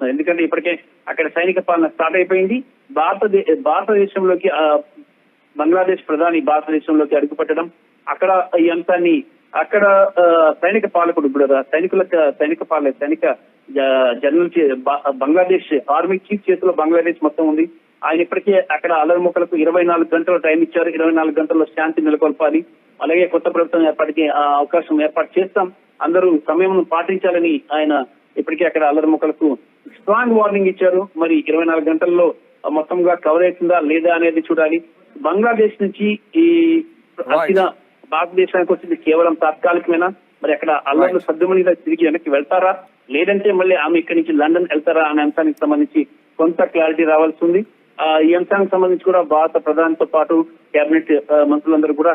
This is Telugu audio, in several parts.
చేస్తున్నారు ఎందుకంటే ఇప్పటికే అక్కడ సైనిక పాలన స్టార్ట్ అయిపోయింది. భారతదే భారతదేశంలోకి బంగ్లాదేశ్ ప్రధాని భారతదేశంలోకి అడుగుపెట్టడం అక్కడ ఈ అంశాన్ని అక్కడ ఆ, సైనిక పాలకుడు ఇప్పుడు సైనికుల సైనిక పాలన సైనిక జ- జనరల్ బంగ్లాదేశ్ ఆర్మీ చీఫ్ చేతిలో బంగ్లాదేశ్ మొత్తం ఉంది. ఆయన ఇప్పటికే అక్కడ అల్లరి మొక్కలకు ఇరవై నాలుగు గంటల టైం ఇచ్చారు. ఇరవై నాలుగు గంటల్లో శాంతి నెలకొల్పాలి. అలాగే కొత్త ప్రభుత్వం ఏర్పాటుకి ఆ అవకాశం ఏర్పాటు చేస్తాం. అందరూ సమయం పాటించాలని ఆయన ఇప్పటికే అక్కడ అల్లరి మొక్కలకు స్ట్రాంగ్ వార్నింగ్ ఇచ్చారు. మరి ఇరవై నాలుగు గంటల్లో మొత్తంగా కవర్ అవుతుందా లేదా అనేది చూడాలి. బంగ్లాదేశ్ నుంచి ఈ వచ్చిన భారతదేశానికి వచ్చింది కేవలం తాత్కాలికమేనా? మరి అక్కడ అల్లర్లు సర్దుమణిగా తిరిగి వెనక్కి వెళ్తారా? లేదంటే మళ్ళీ ఆమె ఇక్కడి నుంచి లండన్ వెళ్తారా అనే అంశానికి సంబంధించి కొంత క్లారిటీ రావాల్సి ఉంది. ఆ, ఈ అంశానికి సంబంధించి కూడా భారత ప్రధానితో పాటు కేబినెట్ మంత్రులందరూ కూడా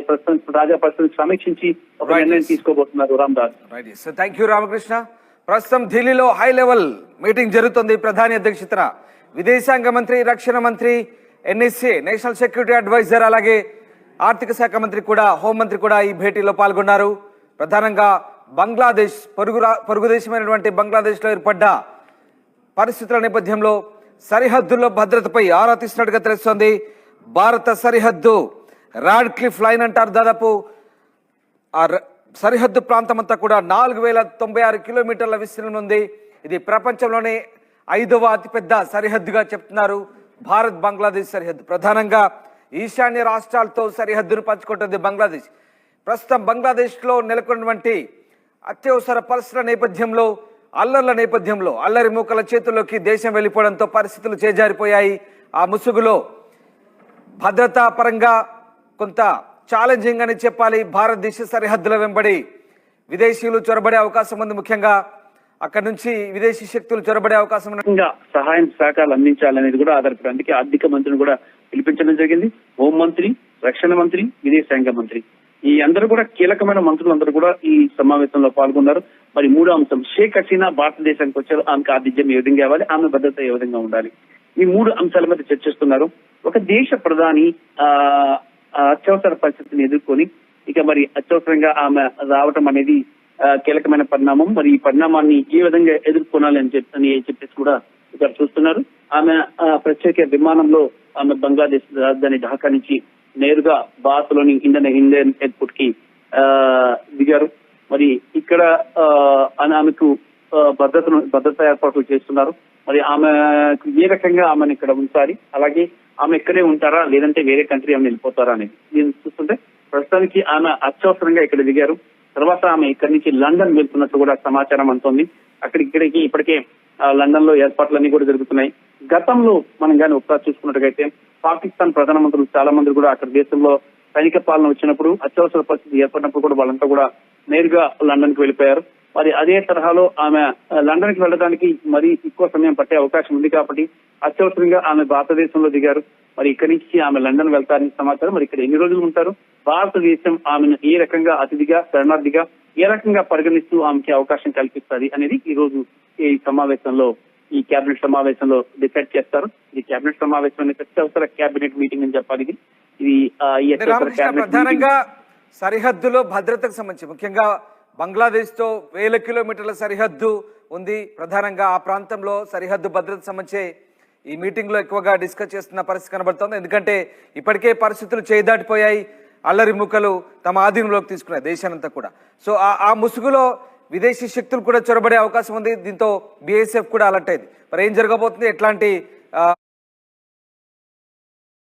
ప్రస్తుతం తాజా సమీక్షించి ఒక. నిర్ణయం తీసుకోబోతున్నారు. Ramdas right so thank you Ramakrishna ప్రస్తుతం ఢిల్లీలో హై లెవెల్ మీటింగ్ జరుగుతుంది ప్రధాని అధ్యక్షతన. విదేశాంగ మంత్రి రక్షణ మంత్రి ఎన్ఎస్సీ నేషనల్ సెక్యూరిటీ అడ్వైజర్ అలాగే ఆర్థిక శాఖ మంత్రి కూడా హోంమంత్రి కూడా ఈ భేటీలో పాల్గొన్నారు. ప్రధానంగా బంగ్లాదేశ్ పొరుగు పొరుగుదేశమైనటువంటి పొరుగు దేశమైనటువంటి బంగ్లాదేశ్లో ఏర్పడ్డ పరిస్థితుల నేపథ్యంలో సరిహద్దుల్లో భద్రతపై ఆరా తీసినట్టుగా తెలుస్తోంది. భారత సరిహద్దు రాడ్ క్లిఫ్ లైన్ అంటారు దాదాపు. ఆ సరిహద్దు ప్రాంతం అంతా కూడా నాలుగు వేల తొంభై ఆరు కిలోమీటర్ల విస్తీర్ణం ఉంది. ఇది ప్రపంచంలోనే ఐదవ అతిపెద్ద సరిహద్దుగా చెప్తున్నారు. భారత్ బంగ్లాదేశ్ సరిహద్దు. ప్రధానంగా ఈశాన్య రాష్ట్రాలతో సరిహద్దును పంచుకుంటుంది బంగ్లాదేశ్. ప్రస్తుతం బంగ్లాదేశ్లో నెలకొన్నటువంటి అత్యవసర పరిస్థితుల నేపథ్యంలో అల్లర్ల నేపథ్యంలో అల్లరి మూకల చేతుల్లోకి దేశం వెళ్ళిపోవడంతో పరిస్థితులు చేజారిపోయాయి. ఆ ముసుగులో భద్రతా పరంగా కొంత ఛాలెంజింగ్ అని చెప్పాలి. భారతదేశ సరిహద్దుల వెంబడి విదేశీయులు చొరబడే అవకాశం ఉంది ముఖ్యంగా. అక్కడ నుంచి విదేశీ శక్తులు చొరబడే అవకాశం సహాయం సహకారాలు అందించాలనేది కూడా ఆధారపడి అందుకే ఆర్థిక మంత్రిని కూడా పిలిపించడం జరిగింది. హోంమంత్రి రక్షణ మంత్రి విదేశాంగ మంత్రి. ఈ అందరూ కూడా కీలకమైన మంత్రులు అందరూ కూడా ఈ సమావేశంలో పాల్గొన్నారు. మరి మూడో అంశం షేక్ హసీనా భారతదేశానికి వచ్చారు. ఆమెకు ఆతిథ్యం ఏ విధంగా ఇవ్వాలి? ఆమె భద్రత ఏ విధంగా ఉండాలి? ఈ మూడు అంశాల మీద చర్చిస్తున్నారు. ఒక దేశ ప్రధాని ఆ అత్యవసర పరిస్థితిని ఎదుర్కొని ఇక మరి అత్యవసరంగా ఆమె రావటం అనేది కీలకమైన పరిణామం. మరి ఈ పరిణామాన్ని ఏ విధంగా ఎదుర్కొనాలి అని చెప్పేసి కూడా ఇక్కడ చూస్తున్నారు. ఆమె ప్రత్యేక విమానంలో ఆమె బంగ్లాదేశ్ రాజధాని ఢాకా నుంచి నేరుగా భారత్లోని ఇండియన్ ఇండియన్ ఎయిర్పోర్ట్కి ఆ, దిగారు. మరి ఇక్కడ ఆమెకు భద్రతను భద్రతా ఏర్పాట్లు చేస్తున్నారు. మరి ఆమె ఏ రకంగా ఆమెను ఇక్కడ ఉంచాలి? అలాగే ఆమె ఇక్కడే ఉంటారా? లేదంటే వేరే కంట్రీ ఆమె వెళ్ళిపోతారా అనేది నేను చూస్తుంటే ప్రస్తుతానికి ఆమె అత్యవసరంగా ఇక్కడ దిగారు. తర్వాత ఆమె ఇక్కడి నుంచి లండన్ వెళ్తున్నట్లు కూడా సమాచారం అంతోంది అక్కడ ఇక్కడికి ఇప్పటికే ఆ, లండన్లో ఏర్పాట్లన్నీ కూడా జరుగుతున్నాయి. గతంలో మనం కానీ ఒకసారి చూసుకున్నట్టుగైతే పాకిస్తాన్ ప్రధానమంత్రులు చాలా మంది కూడా అక్కడ దేశంలో సైనిక పాలన వచ్చినప్పుడు అత్యవసర పరిస్థితి ఏర్పడినప్పుడు కూడా వాళ్ళంతా కూడా నేరుగా లండన్కి వెళ్ళిపోయారు. మరి అదే తరహాలో ఆమె లండన్కి వెళ్ళడానికి మరి ఎక్కువ సమయం పట్టే అవకాశం ఉంది కాబట్టి అత్యవసరంగా ఆమె భారతదేశంలో దిగారు. మరి ఇక్కడి నుంచి ఆమె లండన్ వెళ్తారని సమాచారం. మరి ఇక్కడ ఎన్ని రోజులు ఉంటారు? భారతదేశం ఆమెను ఏ రకంగా అతిథిగా శరణార్థిగా ఏ రకంగా పరిగణిస్తూ ఆమెకి అవకాశం కల్పిస్తుంది అనేది ఈ రోజు ఈ సమావేశంలో ఈ కేబినెట్ సమావేశంలో డిసైడ్ చేస్తారు. ఇది కేబినెట్ సమావేశం అనేది అత్యవసర కేబినెట్ మీటింగ్ అని చెప్పాలి ఇది. ఈ ప్రధానంగా సరిహద్దులో భద్రతకు సంబంధించి ముఖ్యంగా బంగ్లాదేశ్తో వేల కిలోమీటర్ల సరిహద్దు ఉంది. ప్రధానంగా ఆ ప్రాంతంలో సరిహద్దు భద్రత సంబంధించి ఈ మీటింగ్లో ఎక్కువగా డిస్కస్ చేస్తున్న పరిస్థితి కనబడుతోంది. ఎందుకంటే ఇప్పటికే పరిస్థితులు చేదాటిపోయాయి. అల్లరి ముక్కలు తమ ఆధీనంలోకి తీసుకున్నాయి దేశానంతా కూడా. సో ఆ- ఆ ముసుగులో విదేశీ శక్తులు కూడా చొరబడే అవకాశం ఉంది. దీంతో బీఎస్ఎఫ్ కూడా అలర్ట్ అయింది. మరి ఏం జరగబోతుంది? ఎట్లాంటి